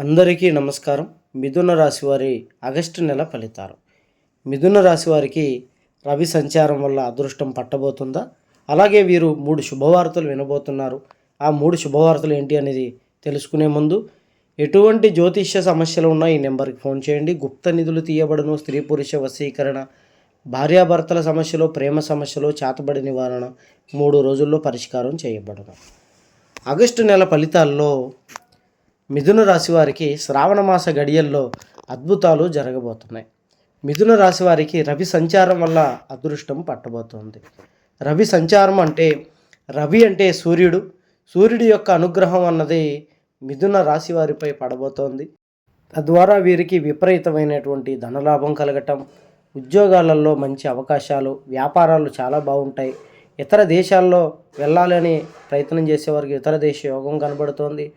అందరికీ నమస్కారం. మిథున రాశి వారి ఆగస్టు నెల ఫలితాలు. మిథున రాశి వారికి రవి సంచారం వల్ల అదృష్టం పట్టబోతుందా? అలాగే వీరు మూడు శుభవార్తలు వినబోతున్నారు. ఆ మూడు శుభవార్తలు ఏంటి అనేది తెలుసుకునే ముందు ఎటువంటి జ్యోతిష్య సమస్యలు ఉన్నా ఈ నెంబర్కి ఫోన్ చేయండి. గుప్త నిధులు తీయబడును స్త్రీ పురుష వశీకరణ భార్యాభర్తల సమస్యలు ప్రేమ సమస్యలు చేతబడి నివారణ మూడు రోజుల్లో పరిష్కారం చేయబడును. ఆగస్టు నెల ఫలితాల్లో మిథున రాశి వారికి శ్రావణ మాస గడియల్లో అద్భుతాలు జరగబోతున్నాయి. మిథున రాశి వారికి రవి సంచారం వల్ల అదృష్టం పట్టబోతోంది. రవి సంచారం అంటే రవి అంటే సూర్యుడు. సూర్యుడి యొక్క అనుగ్రహం అన్నది మిథున రాశి వారిపై పడబోతోంది. తద్వారా వీరికి విపరీతమైనటువంటి ధనలాభం కలగటం ఉద్యోగాలలో మంచి అవకాశాలు వ్యాపారాలు చాలా బాగుంటాయి. ఇతర దేశాల్లో వెళ్ళాలని ప్రయత్నం చేసేవారికి ఇతర దేశ యోగం కనబడుతోంది.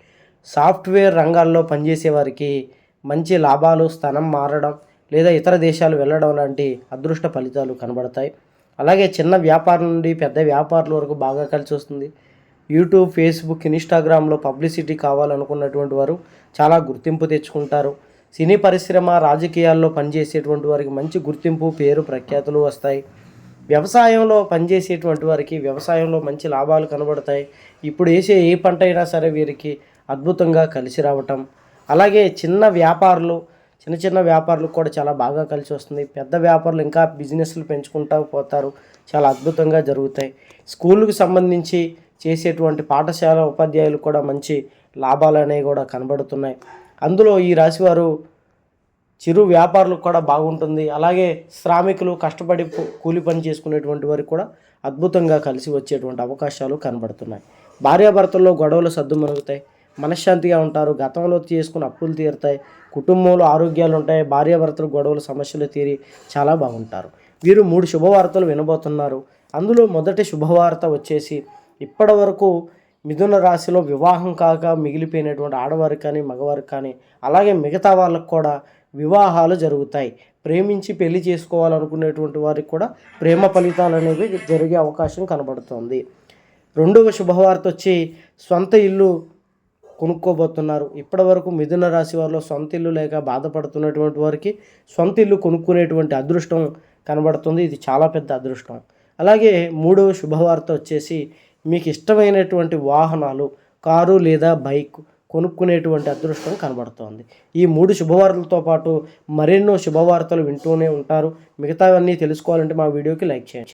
సాఫ్ట్వేర్ రంగాల్లో పనిచేసే వారికి మంచి లాభాలు స్థానం మారడం లేదా ఇతర దేశాలు వెళ్ళడం లాంటి అదృష్ట ఫలితాలు కనబడతాయి. అలాగే చిన్న వ్యాపారం నుండి పెద్ద వ్యాపారుల వరకు బాగా కలిసి వస్తుంది. యూట్యూబ్ ఫేస్బుక్ ఇన్స్టాగ్రామ్లో పబ్లిసిటీ కావాలనుకున్నటువంటి వారు చాలా గుర్తింపు తెచ్చుకుంటారు. సినీ పరిశ్రమ రాజకీయాల్లో పనిచేసేటువంటి వారికి మంచి గుర్తింపు పేరు ప్రఖ్యాతులు వస్తాయి. వ్యవసాయంలో పనిచేసేటువంటి వారికి వ్యవసాయంలో మంచి లాభాలు కనబడతాయి. ఇప్పుడు వేసే ఏ పంట అయినా సరే వీరికి అద్భుతంగా కలిసి రావటం. అలాగే చిన్న వ్యాపారులు చిన్న చిన్న వ్యాపారులకు కూడా చాలా బాగా కలిసి వస్తుంది. పెద్ద వ్యాపారులు ఇంకా బిజినెస్లు పెంచుకుంటూ పోతారు. చాలా అద్భుతంగా జరుగుతాయి. స్కూల్కి సంబంధించి చేసేటువంటి పాఠశాల ఉపాధ్యాయులు కూడా మంచి లాభాలు అనేవి కూడా కనబడుతున్నాయి. అందులో ఈ రాశివారు చిరు వ్యాపారులకు కూడా బాగుంటుంది. అలాగే శ్రామికులు కష్టపడి కూలి పని చేసుకునేటువంటి వారికి కూడా అద్భుతంగా కలిసి వచ్చేటువంటి అవకాశాలు కనబడుతున్నాయి. భార్యాభర్తల్లో గొడవలు సర్దుమణుగుతాయి మనశ్శాంతిగా ఉంటారు. గతంలో చేసుకున్న అప్పులు తీరుతాయి. కుటుంబంలో ఆరోగ్యాలు ఉంటాయి. భార్యాభర్తలు గొడవలు సమస్యలు తీరి చాలా బాగుంటారు. వీరు మూడు శుభవార్తలు వినబోతున్నారు. అందులో మొదటి శుభవార్త వచ్చేసి ఇప్పటి వరకు మిథున రాశిలో వివాహం కాక మిగిలిపోయినటువంటి ఆడవారు కానీ మగవారికి కానీ అలాగే మిగతా వాళ్ళకు కూడా వివాహాలు జరుగుతాయి. ప్రేమించి పెళ్ళి చేసుకోవాలనుకునేటువంటి వారికి కూడా ప్రేమ ఫలితాలు అనేవి జరిగే అవకాశం కనబడుతుంది. రెండవ శుభవార్త వచ్చి సొంత ఇల్లు కొనుక్కోబోతున్నారు. ఇప్పటివరకు మిథున రాశి వారిలో సొంత ఇల్లు లేక బాధపడుతున్నటువంటి వారికి సొంత ఇల్లు కొనుక్కునేటువంటి అదృష్టం కనబడుతుంది. ఇది చాలా పెద్ద అదృష్టం. అలాగే మూడవ శుభవార్త వచ్చేసి మీకు ఇష్టమైనటువంటి వాహనాలు కారు లేదా బైక్ కొనుక్కునేటువంటి అదృష్టం కనబడుతోంది. ఈ మూడు శుభవార్తలతో పాటు మరెన్నో శుభవార్తలు వింటూనే ఉంటారు. మిగతావన్నీ తెలుసుకోవాలంటే మా వీడియోకి లైక్ చేయండి.